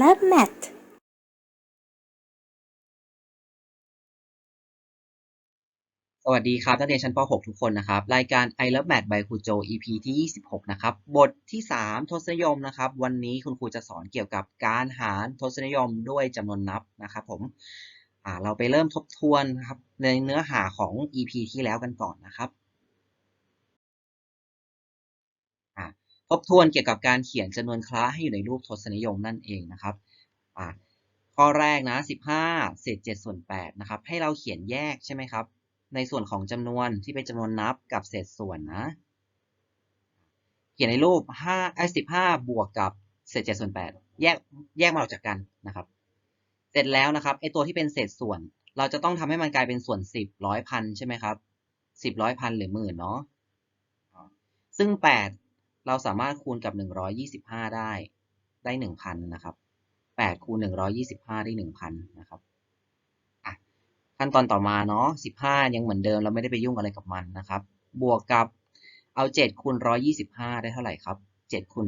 love Mat สวัสดีครับนักเรียนชั้นป .6 ทุกคนนะครับ รายการ I Love Math by ครูโจ EP ที่ 26 นะครับ บทที่ 3 ทศนิยมนะครับ วันนี้คุณครูจะสอนเกี่ยวกับการหารทศนิยมด้วยจำนวนนับนะครับผมเราไปเริ่มทบทวนครับในเนื้อหาของ EP ที่แล้วกันก่อนนะครับ ทบทวนเกี่ยวกับการเขียนจำนวนคล้าให้อยู่ในรูปทศนิยมนั่นเองนะครับข้อแรกนะ 15 เศษ 7 ส่วน 8 นะครับ ให้เราเขียนแยกใช่ไหมครับ ในส่วนของจำนวนที่เป็นจำนวนนับกับเศษส่วนนะ เขียนในรูป5ไอ้15 บวกกับเศษ 7 ส่วน 8 แยกแยกมาออกจากกันนะครับ เสร็จแล้วนะครับไอ้ตัวที่เป็นเศษส่วน เราจะต้องทำให้มันกลายเป็นส่วน 10 ร้อยพันใช่ไหมครับ 10ร้อยพันหรือหมื่นเนาะ ซึ่ง 8 เราสามารถคูณกับ 125 ได้ ได้ 1,000 นะครับ 8 คูณ 125 ได้ 1,000 นะครับขั้นตอนต่อมาเนาะ 15 ยังเหมือนเดิม เราไม่ได้ไปยุ่งอะไรกับมันนะครับ บวกกับ เอา 7 คูณ 125 ได้เท่าไหร่ครับ 7 คูณ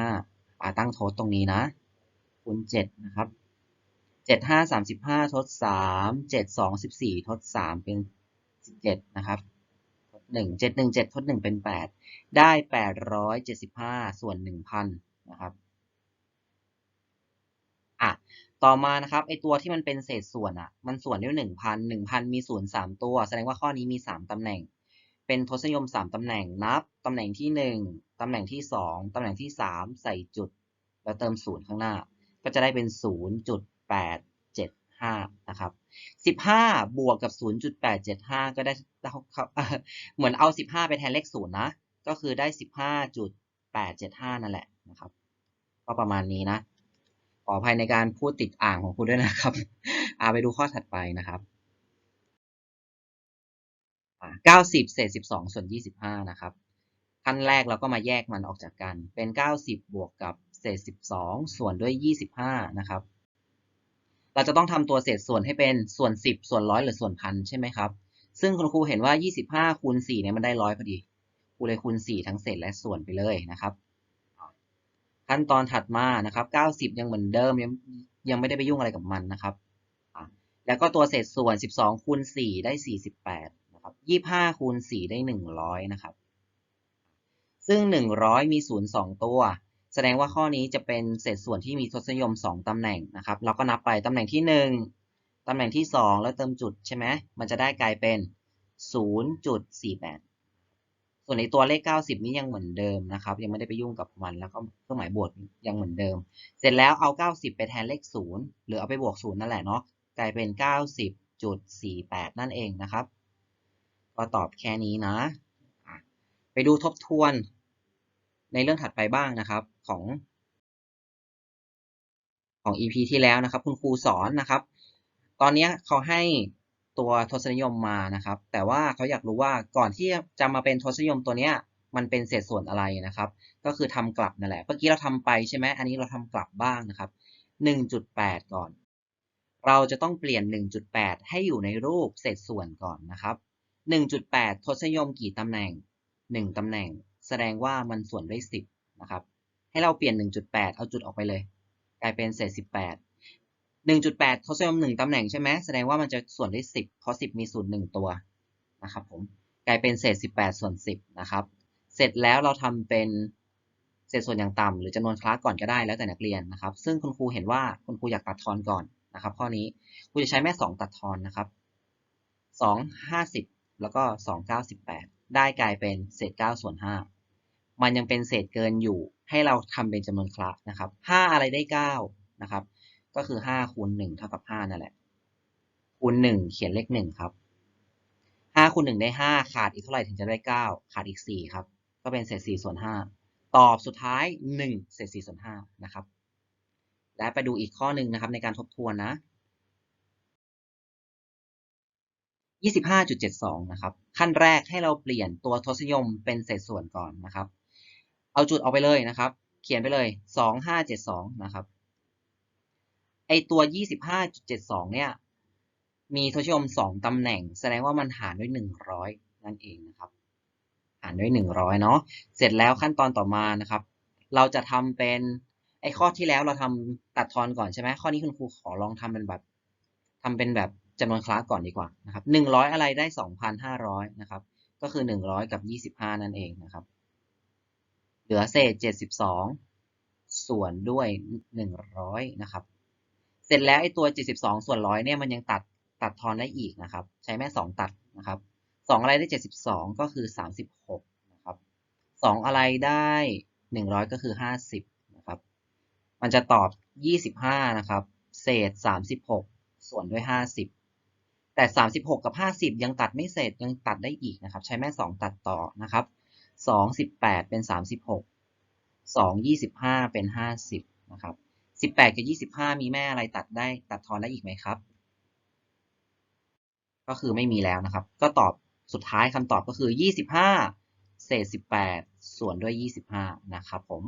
125อ่าตั้งโทษตรงนี้นะ คูณ 7 นะครับ 7 5 35 ทด 3 7 2 14 ทด 3 เป็น 17 นะครับ 1 7 1 7ทด1เป็น 8 ได้ 875 ส่วน 1,000 นะครับอะต่อมานะครับไอตัวที่มันเป็นเศษส่วนอะ มันส่วนด้วยหนึ่งพันหนึ่งพันมีศูนย์สามตัว แสดงว่าข้อนี้มีสามตำแหน่ง เป็นทศนิยมสามตำแหน่งนับตำแหน่งที่หนึ่งตำแหน่งที่สองตำแหน่งที่สามใส่จุด แล้วเติมศูนย์ข้างหน้า ก็จะได้เป็นศู นย์จุดแปดเจ็ดห้านะครับสิบห้าบวกกับศูนย์จุดแปดเจ็ดห้าก็ได้เหมือนเอาสิบห้าไปแทนเลขศูนย์นะ ก็คือได้สิบห้าจุดแปดเจ็ดห้านั่นแหละนะครับ ก็ประมาณนี้นะ ขออภัยในการพูดติดอ่างของคุณด้วยนะครับอาไปดูข้อถัดไปนะครับเก้าสิบเศษสิบสองส่วนยี่สิบห้านะครับ ขั้นแรกเราก็มาแยกมันออกจากกัน เป็นเก้าสิบบวกกับเศษสิบสองส่วนด้วยยี่สิบห้านะครับ เราจะต้องทำตัวเศษส่วนให้เป็นส่วนสิบส่วนร้อยหรือส่วนพันใช่ไหมครับ ซึ่งคุณครูเห็นว่ายี่สิบห้าคูณสี่เนี่ยมันได้ร้อยพอดีครูเลยคูณสี่ทั้งเศษและส่วนไปเลยนะครับ ขั้นตอนถัดมานะครับ 90 ยังเหมือนเดิมยังยังไม่ได้ไปยุ่งอะไรกับมันนะครับ แล้วก็ตัวเศษส่วน 12 คูณ 4 ได้ 48 นะครับ 25 คูณ 4 ได้ 100 นะครับ ซึ่ง 100 มี 0 2 ตัว แสดงว่าข้อนี้จะเป็นเศษส่วนที่มีทศนิยม 2 ตำแหน่งนะครับ เราก็นับไปตำแหน่งที่ 1 ตำแหน่งที่ 2 แล้วเติมจุดใช่ไหมมันจะได้กลายเป็น 0.48 ส่วนในตัวเลข 90 นี้ยังเหมือนเดิมนะครับ ยังไม่ได้ไปยุ่งกับมันแล้วก็เครื่องหมายบวกยังเหมือนเดิม เสร็จแล้วเอา 90 ไปแทนเลข 0 หรือเอาไปบวก 0 นั่นแหละเนาะกลายเป็น 90.48 นั่นเองนะครับก็ตอบแค่นี้นะ ไปดูทบทวน ในเรื่องถัดไปบ้างนะครับของของ EP ที่แล้วนะครับ คุณครูสอนนะครับ ตอนนี้เขาให้ตัวทศนิยมมานะครับ แต่ว่าเขาอยากรู้ว่าก่อนที่จะมาเป็นทศนิยมตัวเนี้ยมันเป็นเศษส่วนอะไรนะครับ ก็คือทำกลับนั่นแหละเมื่อกี้เราทำไปใช่ไหมอันนี้เราทำกลับบ้างนะครับ 1.8 ก่อน เราจะต้องเปลี่ยน 1.8 ให้อยู่ในรูปเศษส่วนก่อนนะครับ 1.8 ทศนิยมกี่ตำแหน่ง 1ตำแหน่ง แสดงว่ามันส่วนด้วย 10 นะครับ ให้เราเปลี่ยน 1.8 เอาจุดออกไปเลย กลายเป็นเศษ 18 1.8ทศนิยม1ตำแหน่งใช่ไหมแสดงว่ามันจะส่วนด้วย 10 เพราะ 10 มีศูนย์1ตัวนะครับผม กลายเป็นเศษ 18 ส่วน 10 นะครับ เสร็จแล้วเราทำเป็นเศษส่วนอย่างต่ำหรือจำนวนคลาสก่อนก็ได้แล้วแต่นักเรียนนะครับ ซึ่งคุณครูเห็นว่าคุณครูอยากตัดทอนก่อนนะครับ ข้อนี้ครูจะใช้แม่ 2 ตัดทอนนะครับ 2 50 แล้วก็ 2 98 ได้กลายเป็นเศษ9ส่วน5 มันยังเป็นเศษเกินอยู่ ให้เราทำเป็นจำนวนคลาสนะครับ5อะไรได้9นะครับ ก็คือห้าคูณหนึ่งเท่ากับห้านั่นแหละ คูณหนึ่งเขียนเลขหนึ่งครับห้าคูณหนึ่งได้ห้าขาดอีกเท่าไหร่ถึงจะได้เก้าขาดอีกสี่ครับ ก็เป็นเศษสี่ส่วนห้าตอบสุดท้ายหนึ่งเศษสี่ส่วนห้านะครับ และไปดูอีกข้อหนึ่งนะครับในการทบทวนนะยี่สิบห้าจุดเจ็ดสองนะครับ ขั้นแรกให้เราเปลี่ยนตัวทศนิยมเป็นเศษส่วนก่อนนะครับ เอาจุดออกไปเลยนะครับ เขียนไปเลยสองห้าเจ็ดสองนะครับ ไอตัว 25.72 เนี่ย มีทศนิยม2 ตำแหน่ง แสดงว่ามันหารด้วย 100 นั่นเองนะครับ หารด้วย 100 เนาะ เสร็จแล้วขั้นตอนต่อมานะครับ เราจะทำเป็น ไอข้อที่แล้วเราทำตัดทอนก่อนใช่ไหม ข้อนี้คุณครูขอลองทำเป็นแบบทำเป็นแบบจำนวนคลาสก่อนดีกว่านะครับหนึ่งร้อยอะไรได้สองพันห้าร้อยนะครับ ก็คือหนึ่งร้อยกับยี่สิบห้านั่นเองนะครับ เหลือเศษเจ็ดสิบสองส่วนด้วยหนึ่งร้อยนะครับ เสร็จแล้วไอ้ตัวเจ็ดสิบสองส่วนร้อยเนี่ยมันยังตัดตัดทอนได้อีกนะครับ ใช้แม่สองตัดนะครับสองอะไรได้เจ็ดสิบสองก็คือสามสิบหกนะครับสองอะไรได้หนึ่งร้อยก็คือห้าสิบนะครับ มันจะตอบยี่สิบห้านะครับ เศษสามสิบหกส่วนด้วยห้าสิบแต่สามสิบหกกับห้าสิบยังตัดไม่เสร็จยังตัดได้อีกนะครับ ใช้แม่สองตัดต่อนะครับ สองสิบแปดเป็นสามสิบหกสองยี่สิบห้าเป็นห้าสิบนะครับสิบแปดกับยี่สิบห้ามีแม่อะไรตัดได้ตัดทอนได้อีกไหมครับ ก็คือไม่มีแล้วนะครับ ก็ตอบสุดท้ายคำตอบก็คือ25เศษ18ส่วนด้วย25นะครับผม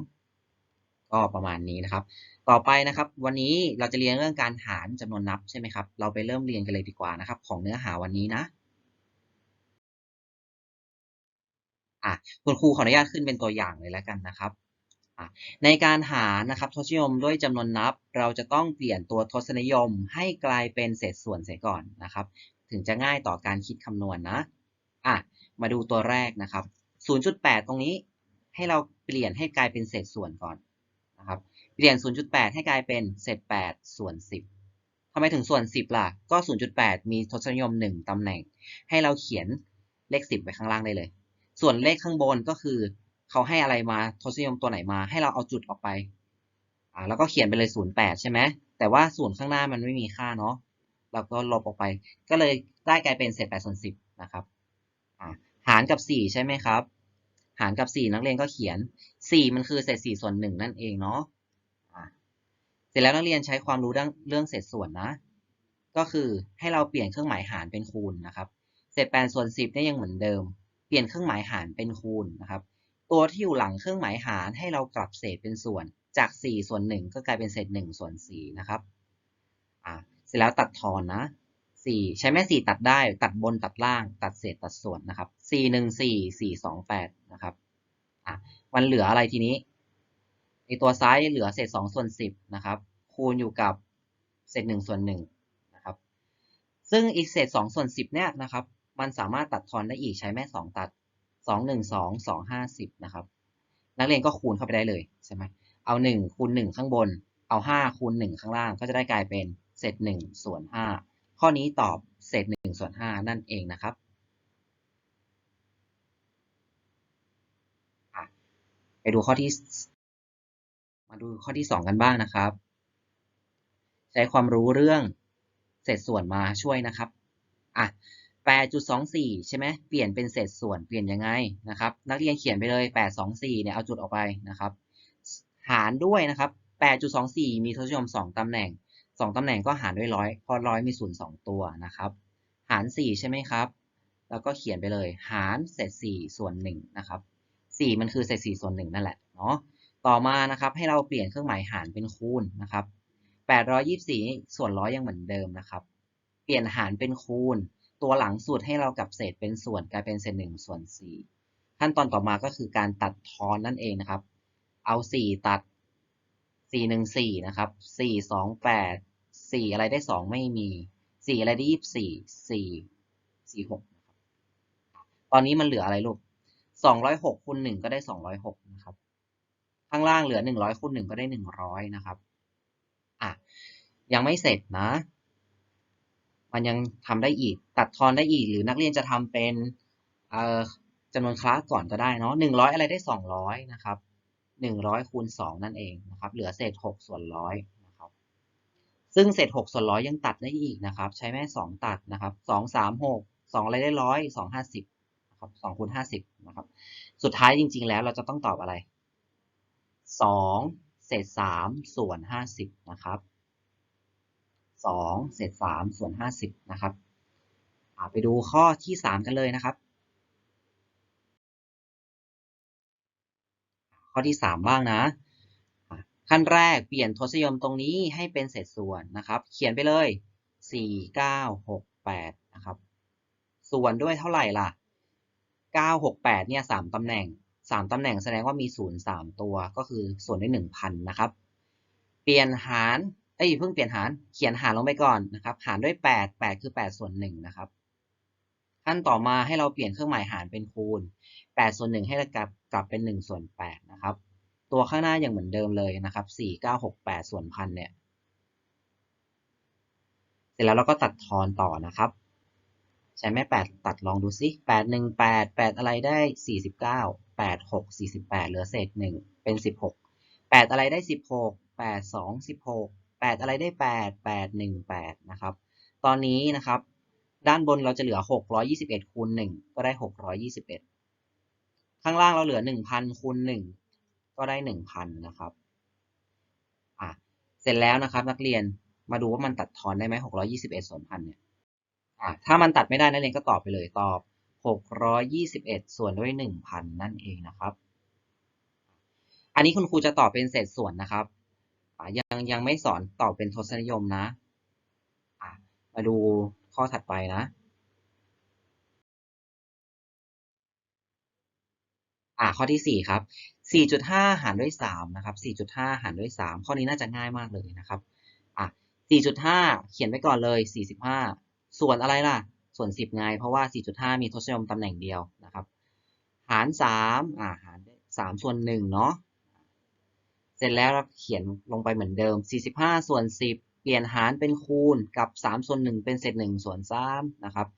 ก็ประมาณนี้นะครับ ต่อไปนะครับ วันนี้เราจะเรียนเรื่องการหารจำนวนนับใช่ไหมครับ เราไปเริ่มเรียนกันเลยดีกว่านะครับ ของเนื้อหาวันนี้นะ อะคุณครูขออนุญาตขึ้นเป็นตัวอย่างเลยแล้วกันนะครับ ในการหารนะครับทศนิยมด้วยจำนวนนับ เราจะต้องเปลี่ยนตัวทศนิยมให้กลายเป็นเศษส่วนเสียก่อนนะครับ ถึงจะง่ายต่อการคิดคำนวณนะอะมาดูตัวแรกนะครับ 0.8 ตรงนี้ให้เราเปลี่ยนให้กลายเป็นเศษส่วนก่อนนะครับ เปลี่ยน 0.8 ให้กลายเป็นเศษ 8 ส่วน 10ทำไมถึงส่วน 10 ล่ะ ก็ 0.8 มีทศนิยม 1 ตำแหน่ง ให้เราเขียนเลข 10 ไว้ข้างล่างได้เลย ส่วนเลขข้างบนก็คือ เขาให้อะไรมาทศนิยมตัวไหนมา ให้เราเอาจุดออกไป อ่า แล้วก็เขียนไปเลย08ใช่ไหมแต่ว่าส่วนข้างหน้ามันไม่มีค่าเนาะเราก็ลบออกไป ก็เลยได้กลายเป็นเศษ8ส่วน10นะครับอ่าหารกับ4ใช่ไหมครับ หารกับ4นักเรียนก็เขียน4มันคือเศษ4ส่วน1นั่นเองเนาะอ่าเสร็จแล้วนักเรียนใช้ความรู้เรื่องเรื่องเศษส่วนนะ ก็คือให้เราเปลี่ยนเครื่องหมายหารเป็นคูณนะครับ เศษ8ส่วน10เนี่ยยังเหมือนเดิม ปลี่ยนเครื่องหมายหารเป็นคูณนะครับ ตัวที่อยู่หลังเครื่องหมายหารให้เรากลับเศษเป็นส่วน จาก 4 ส่วน 1 ก็กลายเป็นเศษ 1 ส่วน 4 นะครับ อ่าเสร็จแล้วตัดทอนนะ 4 ใช้แม่4ตัดได้ ตัดบนตัดล่าง ตัดเศษตัดส่วนนะครับ 4 1 4 4 2 8 นะครับ อะมันเหลืออะไรทีนี้ ในตัวซ้ายเหลือเศษ 2 ส่วน 10 นะครับ คูณอยู่กับเศษ 1 ส่วน1นะครับ ซึ่งอีกเศษ 2 ส่วน 10 เนี่ยนะครับ มันสามารถตัดทอนได้อีกใช้แม่2ตัด2 1 2 2 5 10นะครับ นักเรียนก็คูณเข้าไปได้เลยใช่ไหมเอา1คูณ1ข้างบน เอา5คูณ1ข้างล่าง ก็จะได้กลายเป็นเศษ1ส่วน5ข้อนี้ตอบเศษ1ส่วน5นั่นเองนะครับไปดูข้อที่ มาดูข้อที่2กันบ้างนะครับ ใช้ความรู้เรื่องเศษส่วนมาช่วยนะครับอะ 8.24 ใช่ไหมเปลี่ยนเป็นเศษส่วนเปลี่ยนยังไงนะครับ นักเรียนเขียนไปเลย 824 เนี่ยเอาจุดออกไปนะครับ หารด้วยนะครับ 8.24 มีทศนิยม 2 ตำแหน่ง 2 ตำแหน่งก็หารด้วยร้อยเพราะร้อยมีศูนย์2ตัวนะครับ หาร 4 ใช่ไหมครับ แล้วก็เขียนไปเลย หารเศษ 4 ส่วน1นะครับ 4 มันคือเศษ 4 ส่วน 1 นั่นแหละเนาะต่อมานะครับให้เราเปลี่ยนเครื่องหมายหารเป็นคูณนะครับ 824 ส่วนร้อยยังเหมือนเดิมนะครับ เปลี่ยนหารเป็นคูณ ตัวหลังสุดให้เรากับเศษเป็นส่วนกลายเป็นเศษ1ส่วน4ขั้นตอนต่อมาก็คือการตัดทอนนั่นเองนะครับ เอา4ตัด4 1 4นะครับ4 2 8 4องแปดสี่อะไรได้2ไม่มี4อะไรได้24 4 4 6นะครับตอนนี้มันเหลืออะไรลูก206คูณ1ก็ได้206นะครับ ข้างล่างเหลือ100คูณ1ก็ได้100นะครับ อะ ยังไม่เสร็จนะ มันยังทำได้อีก ตัดทอนได้อีก หรือนักเรียนจะทำเป็นจำนวนคลาสก่อนก็ได้เนาะ100อยอะไรได้200นะครับ100คูณ2นั่นเองนะครับ เหลือเศษ6ส่วนร้อยนะครับ ซึ่งเศษ6ส่วนร้อยยังตัดได้อีกนะครับ ใช้แม่2ตัดนะครับ2 3 6 2องอะไรได้ร้อย2 50นะครับ2คูณ50นะครับ สุดท้ายจริง ๆ แล้วเราจะต้องตอบอะไร2เศษ3ส่วน50นะครับ 2 เศษ 3 ส่วน 50 นะครับไปดูข้อที่ 3 กันเลยนะครับ ข้อที่ 3 บ้างนะ ขั้นแรกเปลี่ยนทศนิยมตรงนี้ให้เป็นเศษส่วนนะครับ เขียนไปเลย 4 9 6 8 นะครับ ส่วนด้วยเท่าไหร่ล่ะ 9 6 8 เนี่ย 3ตำแหน่ง 3ตำแหน่งแสดงว่ามี 0 3 ตัว ก็คือส่วนด้วย 1,000 นะครับ เปลี่ยนหาร อ้ยเพิ่งเปลี่ยนหาร เขียนหารลงไปก่อนนะครับ หารด้วย 8 8 คือ 8 ส่วน1นะครับ ขั้นต่อมาให้เราเปลี่ยนเครื่องหมายหารเป็นคูณ 8 ส่วน 1 ให้เรากลับกลับเป็น 1 ส่วน 8 นะครับ ตัวข้างหน้ายังเหมือนเดิมเลยนะครับ 4 9 6 8 ส่วนพันเนี่ย เสร็จแล้วเราก็ตัดทอนต่อนะครับ ใช้แม่8ตัดลองดูซิ 8 1 8 8 อะไรได้ 49 8 6 48 เหลือเศษ 1 เป็น 16 8 อะไรได้ 16 8 2 16 8 อะไรได้ 8 8 1 8 นะครับ ตอนนี้นะครับ ด้านบนเราจะเหลือ 621คูณ1ก็ได้ 621 ข้างล่างเราเหลือ 1,000คูณ1ก็ได้ 1,000 นะครับอะเสร็จแล้วนะครับ นักเรียนมาดูว่ามันตัดทอนได้ไหม621ส่วนพันเนี่ยอะถ้ามันตัดไม่ได้นักเรียนก็ตอบไปเลยตอบ 621 ส่วนด้วย 1,000 นั่นเองนะครับ อันนี้คุณครูจะตอบเป็นเศษส่วนนะครับ ยังยังไม่สอนตอบเป็นทศนิยมนะมาดูข้อถัดไปนะอ่าข้อที่สี่ครับสี่จุดห้าหารด้วยสามนะครับสี่จุดห้าหารด้วยสามข้อนี้น่าจะง่ายมากเลยนะครับอะสี่จุดห้าเขียนไว้ก่อนเลยสี่สิบห้าส่วนอะไรล่ะ ส่วนสิบไง เพราะว่าสี่จุดห้ามีทศนิยมตำแหน่งเดียวนะครับ หารสามอ่าหารสามส่วนหนึ่งเนาะ ร็จแล้วเราเขียนลงไปเหมือนเดิมสี่สิบห้าส่วนสิบเปลี่ยนหารเป็นคูณกับสามส่วนหนึ่งเป็นเศษหนึ่งส่วนสามนะครับ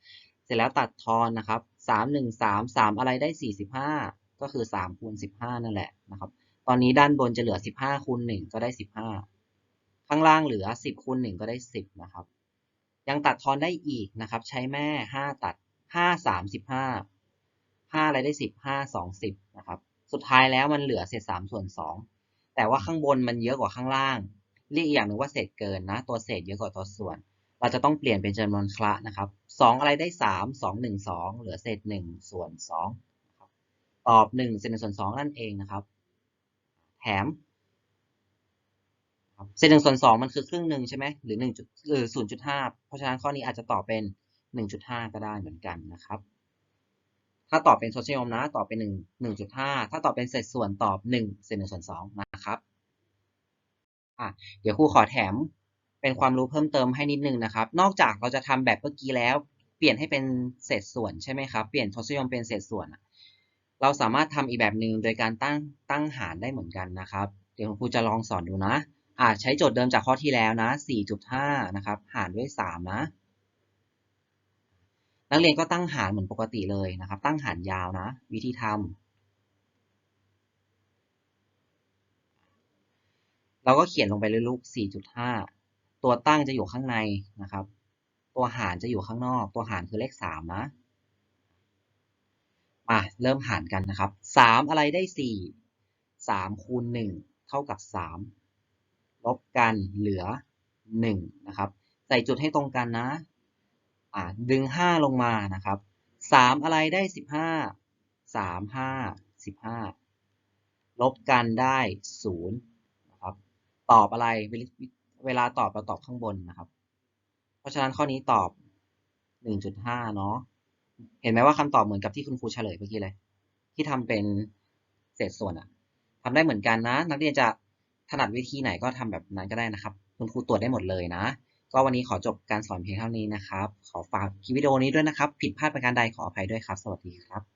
เสร็จแล้วตัดทอนนะครับสามหนึ่งสามสามอะไรได้สี่สิบห้าก็คือสามคูณสิบห้านั่นแหละนะครับ ตอนนี้ด้านบนจะเหลือสิบห้าคูณหนึ่งก็ได้สิบห้าข้างล่างเหลือสิบคูณหนึ่งก็ได้สิบนะครับ ยังตัดทอนได้อีกนะครับ ใช้แม่ห้าตัดห้าสามสิบห้าห้าอะไรได้สิบห้าสองสิบนะครับ สุดท้ายแล้วมันเหลือเศษสามส่วนสอง แต่ว่าข้างบนมันเยอะกว่าข้างล่าง เรียกอีกอย่างหนึ่งว่าเศษเกินนะ ตัวเศษเยอะกว่าตัวส่วน เราจะต้องเปลี่ยนเป็นจำนวนคละนะครับสองอะไรได้สามสองหนึ่งสองเหลือเศษหนึ่งส่วนสองตอบหนึ่งเศษหนึ่งส่วนสองนั่นเองนะครับ แถมเศษหนึ่งส่วนสองมันคือครึ่งหนึ่งใช่ไหมหรือหนึ่งจุดหรือศูนย์จุดห้าเพราะฉะนั้นข้อนี้อาจจะตอบเป็นหนึ่งจุดห้าก็ได้เหมือนกันนะครับ ถ้าตอบเป็นทศนิยมนะ ตอบเป็นหนึ่งหนึ่งจุดห้าถ้าตอบเป็นเศษส่วนตอบหนึ่งเศษหนึ่งส่วนสองนะครับอะเดี๋ยวครูขอแถมเป็นความรู้เพิ่มเติมให้นิดนึงนะครับ นอกจากเราจะทำแบบเมื่อกี้แล้ว เปลี่ยนให้เป็นเศษส่วนใช่ไหมครับ เปลี่ยนทศนิยมเป็นเศษส่วน เราสามารถทำอีกแบบหนึ่งโดยการตั้งตั้งหารได้เหมือนกันนะครับ เดี๋ยวครูจะลองสอนดูนะอ่าใช้โจทย์เดิมจากข้อที่แล้วนะ 4.5 นะครับ หารด้วย 3 นะ นักเรียนก็ตั้งหารเหมือนปกติเลยนะครับ ตั้งหารยาวนะ วิธีทำเราก็เขียนลงไปเลยลูก 4.5 ตัวตั้งจะอยู่ข้างในนะครับ ตัวหารจะอยู่ข้างนอก ตัวหารคือเลข 3 นะมาเริ่มหารกันนะครับ 3 อะไรได้ 4 3 คูณ 1 เท่ากับ 3 ลบกันเหลือ 1 นะครับ ใส่จุดให้ตรงกันนะ อ่าดึง 5 ลงมานะครับ 3 อะไรได้ 15 3 5 15 ลบกันได้0นะครับตอบอะไรเวลาตอบเราตอบข้างบนนะครับ เพราะฉะนั้นข้อนี้ตอบ 1.5 เนาะเห็นไหมว่าคำตอบเหมือนกับที่คุณครูเฉลยเมื่อกี้เลย ที่ทำเป็นเศษส่วนอะทำได้เหมือนกันนะ นักเรียนจะถนัดวิธีไหนก็ทำแบบนั้นก็ได้นะครับ คุณครูตรวจได้หมดเลยนะ ก็วันนี้ขอจบการสอนเพียงเท่านี้นะครับ ขอฝากคลิปวิดีโอนี้ด้วยนะครับ ผิดพลาดประการใดขออภัยด้วยครับ สวัสดีครับ